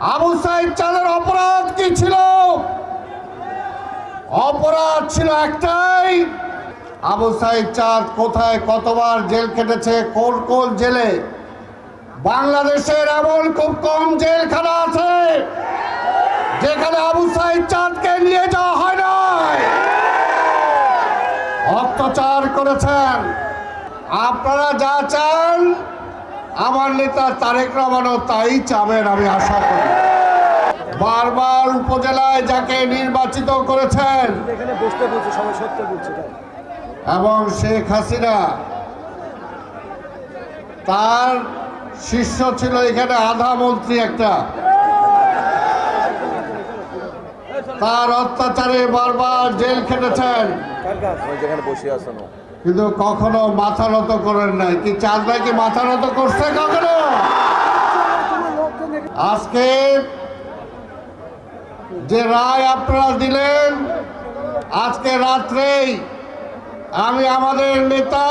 আবু সাইদ চাঁদের অপরাধ কি ছিল? অপরাধ ছিল একটাই। আবু সাইদ চাঁদ কোথায় কতবার জেল কেটেছে কোন কোন জেলে? বাংলাদেশের এমন খুব কম জেলখানা আছে যেখানে আবু সাইদ চাঁদকে নিয়ে যাওয়া হয় নাই। অত্যাচার করেছেন। আপনারা যা চান আমার নেতা তারেক রহমানও তাই চাবেন, আমি আশা করি। বারবার উপজেলায় যাকে নির্বাচিত করেছেন এবং শেখ হাসিনা, তার শিষ্য ছিল এখানে আধা মন্ত্রী একটা। তার অত্যাচারে বারবার জেল খেটেছেন। বসে আছেন কিন্তু কখনো মাথা নত করেন নাই। কি চাঁদ ভাই কি মাথা নত করছে কখনো? আজকে যে রায় আপনারা দিলেন, আজকে রাত্রেই আমি আমাদের নেতা,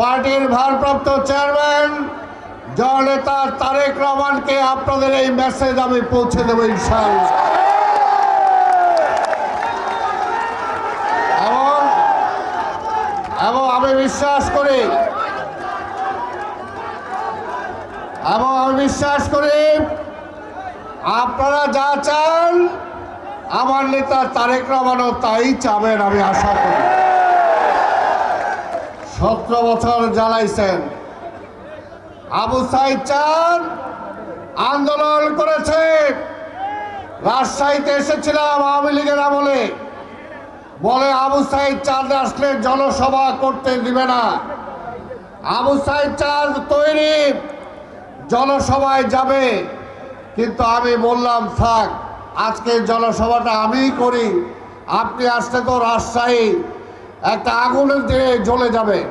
পার্টির ভারপ্রাপ্ত চেয়ারম্যান, জননেতা তারেক রহমানকে আপনাদের এই মেসেজ আমি পৌঁছে দেবো ইনশাআল্লাহ এবং এবং আমি বিশ্বাস করি। এবং আমি বিশ্বাস করি, আপনারা যা চান, আমার নেতা তারেক রহমানও তাই চাবেন, আমি আশা করি। সতেরো বছর জ্বালাইছেন। আবু সাইদ চান, আন্দোলন করেছে। রাজশাহীতে এসেছিলাম আওয়ামী লীগের আমলে। বলে আবু সাইদ চাঁদ আসলে জনসভা করতে দিবে না। আবু সাইদ চাঁদ তৈরি জনসভায় যাবে। কিন্তু আমি বললাম, থাক, আজকে জনসভাটা আমিই করি। আপনি আসলে তো রাজশাহী, একটা আগুনের দিয়ে জ্বলে যাবে।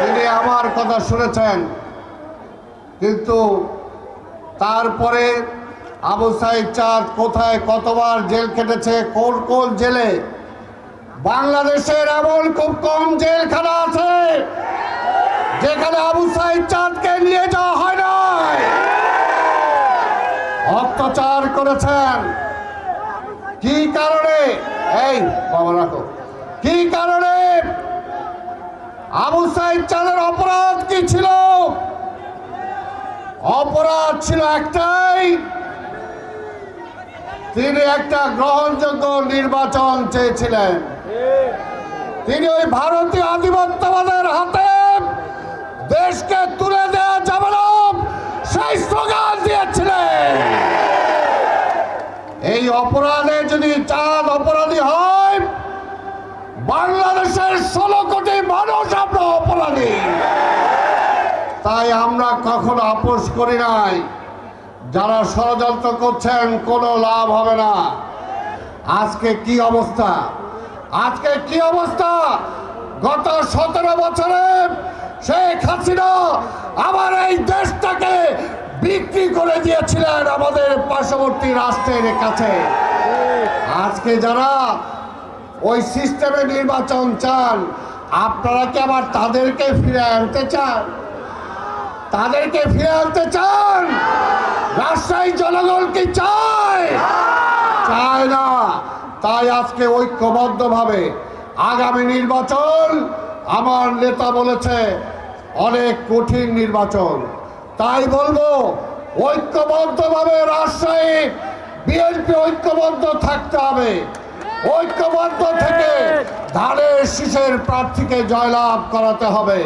তিনি আমার কথা শুনেছেন। কিন্তু তারপরে আবু সাইদ চাঁদ কোথায় কতবার জেল কেটেছে কোন কোন জেলে বাংলাদেশের এমন খুব কম জেলখানা আছে। যেখানে আবু সাইদ চাঁদকে নিয়ে যাওয়া হয় নাই। অত্যাচার করেছেন। কি কারণে? এই, বাবা, রাখো। কি কারণে? আবু সাইদ চাঁদের অপরাধ কি ছিল? অপরাধ ছিল একটাই তিনি একটা গ্রহণযোগ্য নির্বাচন চেয়েছিলেন। তিনি ওই ভারতীয় আধিপত্যবাদের হাতে দেশকে তুলে দেওয়া যাবে না, সেই স্লোগান দিয়েছিলেন। এই অপরাধে যদি চাঁদ অপরাধী হয়, বাংলাদেশের ষোলো কোটি মানুষ আমরা অপরাধী। তাই আমরা কখনো আপোষ করি নাই। যারা ষড়যন্ত্র করছেন, কোনো লাভ হবে না। আজকে কি অবস্থা? আজকে কি অবস্থা? গত সতেরো বছরে শেখ হাসিনা আমার এই দেশটাকে বিক্রি করে দিয়েছিলেন আমাদের পার্শ্ববর্তী রাষ্ট্রের কাছে। আজকে যারা ওই সিস্টেমে নির্বাচন চান, আপনারা কি আবার তাদেরকে ফিরে আনতে চান? তাদেরকে ফিরে আনতে চান। রাজশাহী জনগণ কি চায়? চায় না। তাই আজকে ঐক্যবদ্ধভাবে আগামী নির্বাচন আমার নেতা বলেছে, অনেক কঠিন নির্বাচন। তাই বলব, ঐক্যবদ্ধভাবে রাজশাহী বিএনপি ঐক্যবদ্ধ থাকতে হবে। ঐক্যবদ্ধ থেকে ধানের শীষের প্রার্থীকে জয়লাভ করাতে হবে।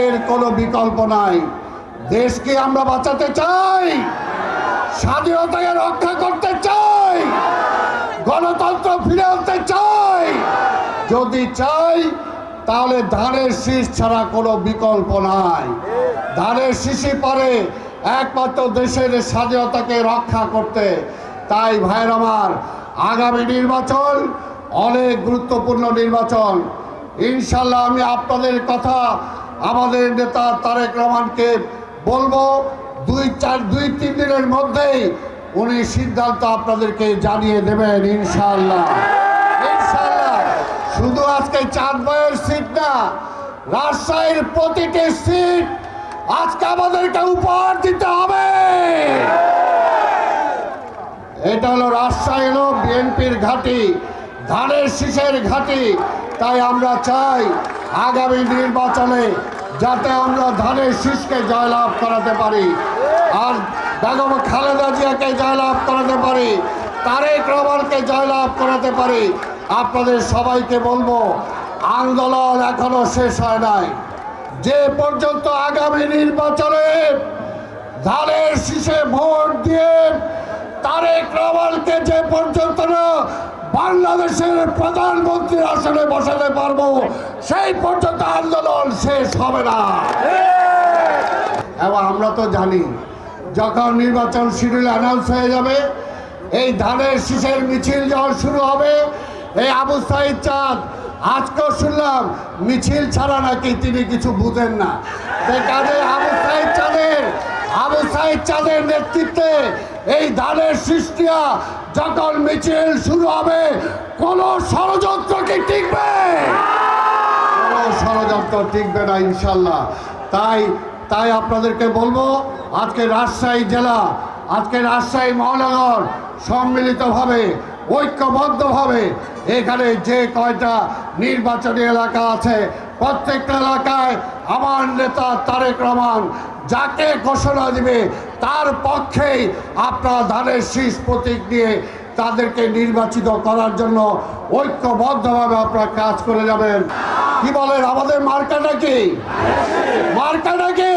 এর কোনো বিকল্প নাই। দেশকে আমরা বাঁচাতে চাই, স্বাধীনতাকে রক্ষা করতে চাই, গণতন্ত্র ফিরে আনতে চাই। যদি চাই, তাহলে ধানের শীষ ছাড়া কোনো বিকল্প নাই। ধানের শীষই পারে একমাত্র দেশের স্বাধীনতাকে রক্ষা করতে। তাই ভাইয়ের আমার, আগামী নির্বাচন অনেক গুরুত্বপূর্ণ নির্বাচন। ইনশাল্লাহ আমি আপনাদের কথা, আমাদের নেতা তারেক রহমানকে বলব, দুই চার, দুই তিন দিনের মধ্যেই উনি সিদ্ধান্ত আপনাদেরকে জানিয়ে দেবেন ইনশাল্লাহ শুধু আজকে চাঁদ বয়ের সিট না, রাজশাহীর প্রতিটি সিট আজকে আমাদেরকে উপহার দিতে হবে। এটা হলো রাজশাহী হলো বিএনপির ঘাঁটি, ধানের শীষের ঘাঁটি। তাই আমরা চাই আগামী নির্বাচনে যাতে আমরা ধানের শীষকে জয়লাভ করাতে পারি। আর বেগম খালেদা জিয়াকে জয়লাভ করাতে পারি। তারেক রহমানকে জয়লাভ করাতে পারি। আপনাদের সবাইকে বলব, আন্দোলন এখনও শেষ হয় নাই। যে পর্যন্ত আগামী নির্বাচনে ধানের শীষে ভোট দিয়ে তারেক রহমানকে যে পর্যন্ত না বাংলাদেশের প্রধানমন্ত্রীর আসনে বসাতে পারব। সেই পর্যন্ত আন্দোলন শেষ হবে না। এবং আমরা তো জানি, যখন নির্বাচন শিডিউল অ্যানাউন্স হয়ে যাবে, এই ধানের শীষের মিছিল যখন শুরু হবে, এই আবু সাইদ চাঁদ, আজকেও শুনলাম, মিছিল ছাড়া নাকি তিনি কিছু বুঝেন না। কাজে আবু সাইদ চাঁদের, আবু সাইদ চাঁদের নেতৃত্বে এই ধানের সৃষ্টিয়া যখন মিছিল শুরু হবে। কোন ষড়যন্ত্র কি টিকবে? কোনো ষড়যন্ত্র টিকবে না ইনশাল্লাহ তাই তাই আপনাদেরকে বলব, আজকে রাজশাহী জেলা, আজকে রাজশাহী মহানগর সম্মিলিতভাবে, ঐক্যবদ্ধভাবে এখানে যে কয়টা নির্বাচনী এলাকা আছে, প্রত্যেকটা এলাকায় আমার নেতা তারেক রহমান যাকে ঘোষণা দিবে, তার পক্ষেই আপনারা ধানের শীষ প্রতীক নিয়ে তাদেরকে নির্বাচিত করার জন্য ঐক্যবদ্ধভাবে আপনারা কাজ করে যাবেন। কি বলেন, আমাদের মার্কাটা কি? মার্কাটা কি?